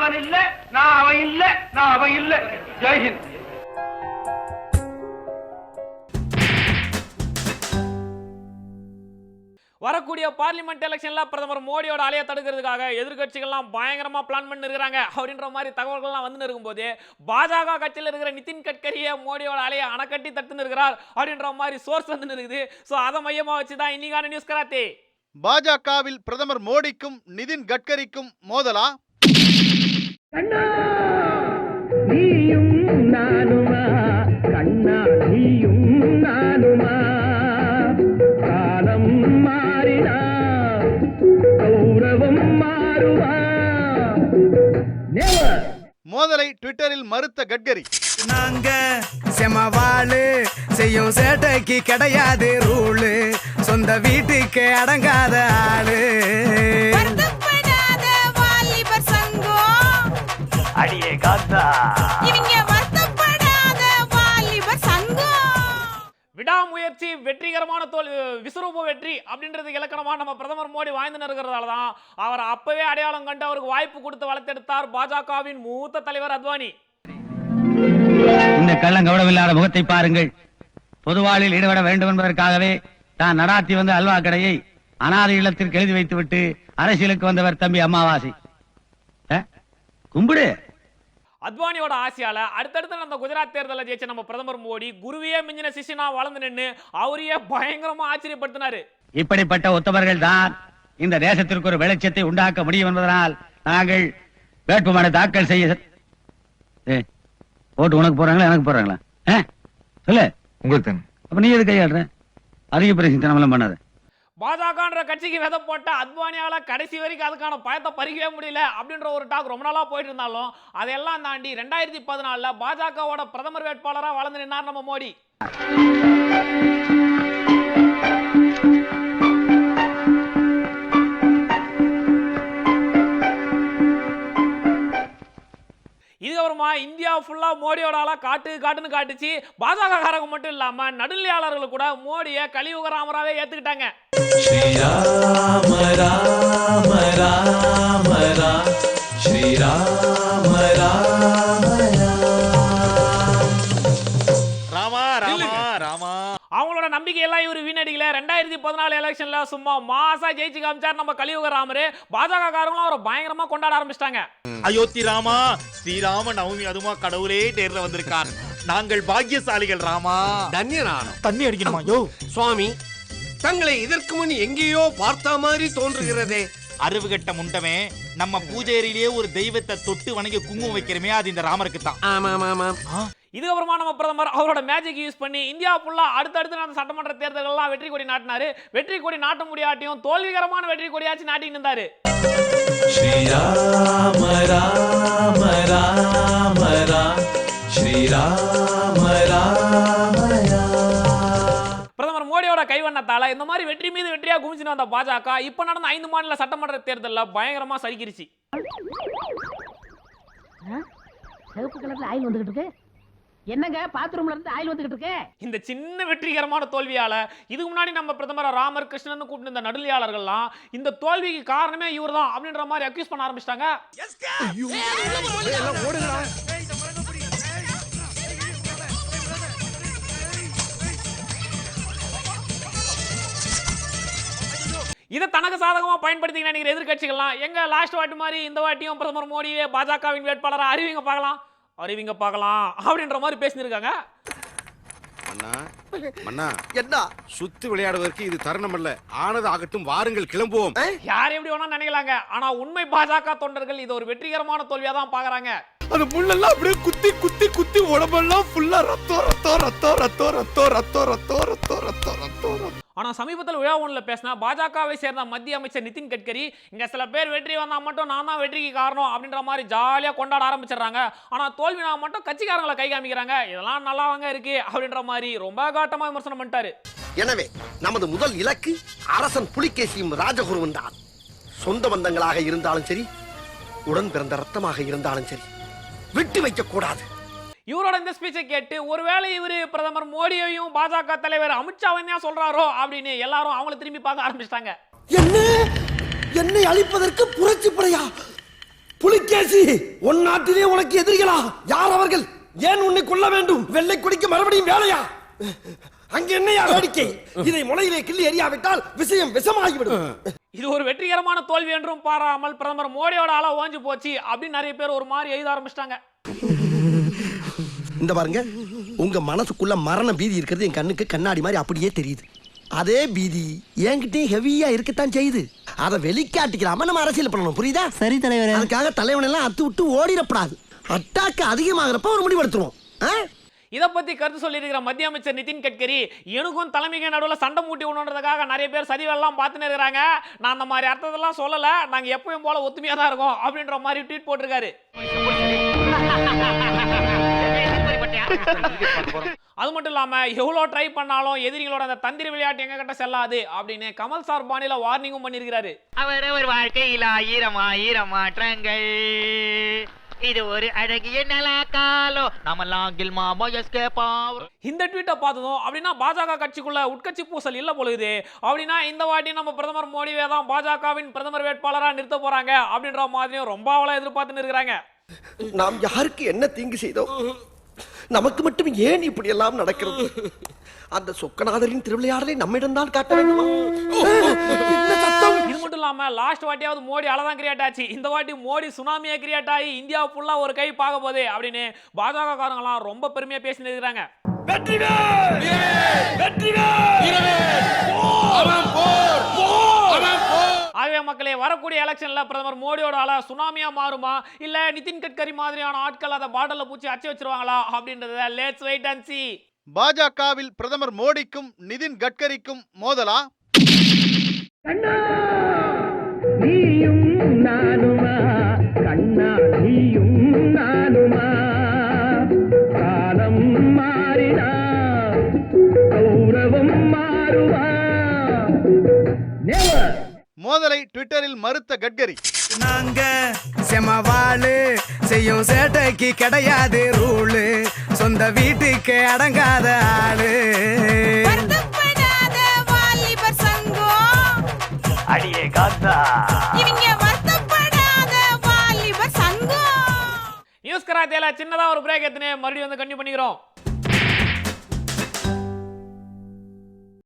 அவன் இல்ல நான் அவன் இல்ல நான் அவன் இல்ல. ஜெய்ஹிந்த் வரக்கூடிய பார்லிமெண்ட் எலெக்ஷன்ல பிரதமர் மோடியோட அலையை தடுக்கிறதுக்காக எதிர்க்கட்சிகள்லாம் பயங்கரமா பிளான் பண்ணி இருக்கிறாங்க. அப்படின்ற மாதிரி தகவல்கள்லாம் வந்து இருக்கும்போது பாஜக கட்சியில் இருக்கிற நிதின் கட்கரியை மோடியோட அலையை அணைக்கட்டி தடுத்துன்னு இருக்கிறார் அப்படின்ற மாதிரி சோர்ஸ் வந்து இருக்குது. ஸோ அதை மையமா வச்சு தான் இன்னைக்கான நியூஸ் கராத்தே. பாஜகவில் பிரதமர் மோடிக்கும் நிதின் கட்கரிக்கும் மோதலா? நீயும் நானுமா? கண்ணா நீயும் நானுமா? காலம் மாறினா கௌரவம் மாறுமா. மோதலை ட்விட்டரில் மறுத்த கட்கரி. நாங்க செமவாளு செய்யும் சேட்டைக்கு கிடையாது ரூலு. சொந்த வீட்டுக்கு அடங்காத முயற்சி வெற்றிகரமான தோல் விஸ்வரூப வெற்றி அப்படின்றது இலக்கணமாக நம்ம பிரதமர் மோடி வாய்ந்து நிற்கிறதால தான் அவர் அப்பவே அடையாளம் கண்டு அவருக்கு வாய்ப்பு கொடுத்து வளர்த்தெடுத்தார் பாஜகவின் மூத்த தலைவர் அத்வானி. இந்த கள்ளம் கவனமில்லாத முகத்தை பாருங்கள். பொதுவாளில் ஈடுபட வேண்டும் என்பதற்காகவே தான் நடாத்தி வந்த அல்வா கடையை அனாதை இல்லத்திற்கு எழுதி வைத்துவிட்டு அரசியலுக்கு வந்தவர் தம்பி அம்மாவாசி. கும்பிடு. அத்வானியோட ஆசையால அடுத்தடுத்து நடந்த குஜராத் தேர்தலில் ஜெயிச்ச நம்ம பிரதமர் மோடி குருவியே மிஞ்சின சிஷியனா வளர்ந்து நின்று அவரையே பயங்கரமா ஆச்சரியப்படுத்தினாரு. இப்படிப்பட்ட உத்தமர்கள் தான் இந்த தேசத்திற்கு ஒரு வெளிச்சத்தை உண்டாக்க முடியும் என்பதனால் நாங்கள் வேட்புமனு தாக்கல் செய்ய ஓட்டு உனக்கு போறாங்களா எனக்கு போறாங்களா? சொல்லு. உங்களுக்கு அப்ப நீ எது கையாடுற அதிக பிரசித்தனமெல்லாம் பண்ணாத. பாஜகன்ற கட்சிக்கு விதை போட்ட அத்வானியால கடைசி வரைக்கும் அதுக்கான பயத்தை பறிக்கவே முடியல அப்படின்ற ஒரு டாக் ரொம்ப நாளாக போயிட்டு இருந்தாலும் அதையெல்லாம் தாண்டி ரெண்டாயிரத்தி பதினாலில் பாஜகவோட பிரதமர் வேட்பாளராக வளர்ந்து நின்னார் நம்ம மோடி. ஃபுல்லாக மோடியோட ஆளாக காட்டு காட்டுன்னு காட்டுச்சு. பாஜகக்காரங்க மட்டும் இல்லாமல் நடுநிலையாளர்கள் கூட மோடியை கலியுக ராமராவே ஏற்றுக்கிட்டாங்க ஸ்ரீராம ராம ராமா ராமா ராமா. அவங்களோட நம்பிக்கையெல்லாம் இவர் வீணடிக்கல. ரெண்டாயிரத்தி பதினாலு எலெக்ஷன்ல சும்மா மாசா ஜெயிச்சு காமிச்சார் நம்ம கலியுக ராமரு. பாஜக காரங்களும் அவரை பயங்கரமா கொண்டாட ஆரம்பிச்சிட்டாங்க. அயோத்தி ராமா ஸ்ரீராம நவமி அதுமா கடவுளே நேர்ல வந்திருக்கார். நாங்கள் பாக்கியசாலிகள் ராமா. தன்யனானம் தண்ணி அடிக்கணுமா? யோ. சுவாமி தங்களை இதற்கு முன் எங்கேயோ பார்த்த மாதிரி தோன்றுகிறதே. அறிவு கட்ட முண்டமே நம்ம பூஜையிலேயே ஒரு தெய்வத்தை தொட்டு வணங்கி குங்குமம் வைக்கிறமே அது இந்த ராமருக்கு தான் ஆமாம் ஆமாம் இதுக்கப்புறமா நம்ம பிரதமர் அவரோட மேஜிக் யூஸ் பண்ணி இந்தியா ஃபுல்லாக அடுத்தடுத்து நடந்த சட்டமன்ற தேர்தலெல்லாம் வெற்றி கொடி நாட்டினாரு. வெற்றி கொடி நாட்ட முடியாட்டியும் தோல்விகரமான வெற்றி கொடியாச்சு நாட்டின்னு இருந்தாரு. மோடியோட கைவண்ணத்தால இந்த மாதிரி வெற்றி மீது வெற்றியா குமிச்சுன்னு வந்த பாஜக இப்ப நடந்த ஐந்து மாநில சட்டமன்ற தேர்தலில் பயங்கரமா சரிக்கிருச்சு சிவப்பு கலர்ல வந்துகிட்டு இருக்கு. என்னங்க பாத்ரூம்ல இருந்து ஆயில் வந்துகிட்டு இருக்கு இந்த சின்ன வெற்றிகரமான தோல்வியால இதுக்கு முன்னாடி நம்ம பிரதமர் ராமர் கிருஷ்ணன் கூப்பிட்டு இந்த நடுநிலையாளர்கள்லாம் இந்த தோல்விக்கு காரணமே இவர்தான் அப்படின்ற மாதிரி அக்யூஸ் பண்ண ஆரம்பிச்சிட்டாங்க இதை தனக்கு சாதகமா பயன்படுத்தி நினைக்கிற எதிர்க்கட்சிகள்லாம் எங்க லாஸ்ட் வாட்டி மாதிரி இந்த வாட்டியும் பிரதமர் மோடியே பாஜகவின் வேட்பாளரை அறிவிங்க பார்க்கலாம் அறிவிங்க பார்க்கலாம் அப்படின்ற மாதிரி பேசியிருக்காங்க மன்னா மன்னா என்ன சுத்து விளையாடுவதற்கு இது தருணம் அல்ல ஆனது ஆகட்டும் வாருங்கள் கிளம்புவோம் யார் எப்படி வேணா நினைக்கலாங்க ஆனா உண்மை பாஜக தொண்டர்கள் இது ஒரு வெற்றிகரமான தோல்வியா தான் பாக்குறாங்க அந்த முள்ளெல்லாம் அப்படியே குத்தி குத்தி குத்தி உடம்பெல்லாம் ஃபுல்லா ரத்தம் ரத்தம் ரத்தம் ரத்தம் ரத்தம் ரத்தம் ரத்தம் ரத்தம் ரத்தம் ரத்தம் ரத்தம் ஆனால் சமீபத்தில் விழா ஒன்றில் பேசினா பாஜகவை சேர்ந்த மத்திய அமைச்சர் நிதின் கட்கரி இங்கே சில பேர் வெற்றி வந்தால் மட்டும் நான் தான் வெற்றிக்கு காரணம் அப்படின்ற மாதிரி ஜாலியாக கொண்டாட ஆரம்பிச்சிடுறாங்க. ஆனால் தோல்வினா மட்டும் கட்சிக்காரங்களை கை காமிக்கிறாங்க. இதெல்லாம் நல்லாவாங்க இருக்கு அப்படின்ற மாதிரி ரொம்ப காட்டமாக விமர்சனம் பண்ணிட்டாரு. எனவே நமது முதல் இலக்கு அரசன் புலிகேசியும் ராஜகுருவன் தான். சொந்த பந்தங்களாக இருந்தாலும் சரி உடன் பிறந்த ரத்தமாக இருந்தாலும் சரி விட்டு வைக்க கூடாது. இவரோட இந்த ஸ்பீச்சை கேட்டு ஒருவேளை இவரு பிரதமர் மோடியையும் பாஜக தலைவர் அமித்ஷாவையும் தான் சொல்றாரோ அப்படின்னு எல்லாரும் அவங்கள திரும்பி பார்க்க ஆரம்பிச்சிட்டாங்க. என்ன என்னை அழிப்பதற்கு புரட்சி படையா புலிகேசி உன் நாட்டிலே உனக்கு எதிரிகளா? யார் அவர்கள்? ஏன் உன்னை கொல்ல வேண்டும்? வெள்ளை கொடிக்கு மறுபடியும் வேலையா? அங்க என்னையா வேடிக்கை? இதை முளையிலே கிள்ளி எறியாவிட்டால் விஷயம் விஷமாகிவிடும். இது ஒரு வெற்றிகரமான தோல்வி என்றும் பாராமல் பிரதமர் மோடியோட ஆள ஓஞ்சு போச்சு அப்படின்னு நிறைய பேர் ஒரு மாதிரி எழுத ஆரம்பிச்சிட்டாங்க. இந்த பாருங்க உங்க மனசுக்குள்ள மரண பீதி இருக்கிறது என் கண்ணுக்கு கண்ணாடி மாதிரி அப்படியே தெரியுது. அதே பீதி என்கிட்டயும் ஹெவியா இருக்கத்தான் செய்யுது. அதை வெளிக்காட்டிக்கிறாம நம்ம அரசியல் பண்ணணும் புரியுதா? சரி தலைவர். அதுக்காக தலைவன் எல்லாம் அத்து விட்டு ஓடிடப்படாது. அட்டாக்கு அதிகமாகிறப்ப ஒரு முடிவெடுத்துருவோம் ஆ? இதை பத்தி கருத்து சொல்லியிருக்கிற மத்திய அமைச்சர் நிதின் கட்கரி எனக்கும் தலைமைக்கு நடுவில் சண்டை மூட்டி விடணுன்றதுக்காக நிறைய பேர் சதிவெல்லாம் பார்த்துன்னு இருக்கிறாங்க. நான் அந்த மாதிரி அர்த்தத்தெல்லாம் சொல்லல. நாங்க எப்பயும் போல ஒத்துமையா தான் இருக்கோம் அப்படின்ற மாதிரி ட்வீட் போட்டிருக்காரு. அது மட்டும் இல்லாம எவ்வளோ ட்ரை பண்ணாலும் எதிரிகளோட அந்த தந்திர விளையாட்டு எங்க கிட்ட செல்லாது அப்படின்னு கமல் சார் பாணியில வார்னிங்கும் பண்ணியிருக்கிறாரு அவரவர் வாழ்க்கையில் ஆயிரம் ஆயிரம் மாற்றங்கள். இது ஒரு அழகிய நல காலம் நம்மெல்லாம் கில்மா எஸ்கே பாவர் இந்த ட்வீட்டை பார்த்ததும் அப்படின்னா பாஜக கட்சிக்குள்ள உட்கட்சி பூசல் இல்ல பொழுது அப்படின்னா இந்த வாட்டி நம்ம பிரதமர் மோடிவே தான் பாஜகவின் பிரதமர் வேட்பாளரா நிறுத்த போறாங்க அப்படின்ற மாதிரியும் ரொம்ப அவளை எதிர்பார்த்துன்னு இருக்கிறாங்க. நாம் யாருக்கு என்ன தீங்கு செய்தோம்? நமக்கு மட்டும் ஏன் இப்படி எல்லாம் நடக்கிறது? அந்த சொக்கநாதரின் திருவிளையாடலை நம்மிடம் தான் காட்ட வேண்டுமா? இது மட்டும் இல்லாம லாஸ்ட் வாட்டியாவது மோடி அழதான் கிரியேட் ஆச்சு இந்த வாட்டி மோடி சுனாமியா கிரியேட் ஆகி இந்தியா ஃபுல்லா ஒரு கை பார்க்க போகுது அப்படின்னு பாஜக காரங்களாம் ரொம்ப பெருமையா பேசிட்டு இருக்கிறாங்க. ஆகவே மக்களே வரக்கூடிய எலெக்ஷன்ல பிரதமர் மோடியோட ஆளா சுனாமியா மாறுமா? இல்ல நிதின் கட்கரி மாதிரியான ஆட்கள் அதை பாட்டில பூச்சி அச்சு வச்சிருவாங்களா அப்படின்றத லேட்ஸ் வெயிட் அண்ட் see. பாஜகவில் பிரதமர் மோடிக்கும் நிதின் கட்கரிக்கும் மோதலா? கண்ணா நீயும் நானுமா? கண்ணா நீயும் நானுமா? மோதலை ட்விட்டரில் மறுத்த கட்கரி. நாங்க செமவாளு செய்யும் சேட்டைக்கு கிடையாது ரூலு. சொந்த வீட்டுக்கு அடங்காத ஆளு. வருத்தப்படாத வாலிபர் சங்கம். அடியே காத்தா. இவங்க வருத்தப்படாத வாலிபர் சங்கம். நியூஸ் கராத்தேல சின்னதா ஒரு பிரேக் எடுத்துனே மறுபடியும் வந்து கண்டினியூ பண்ணிக்கிறோம்.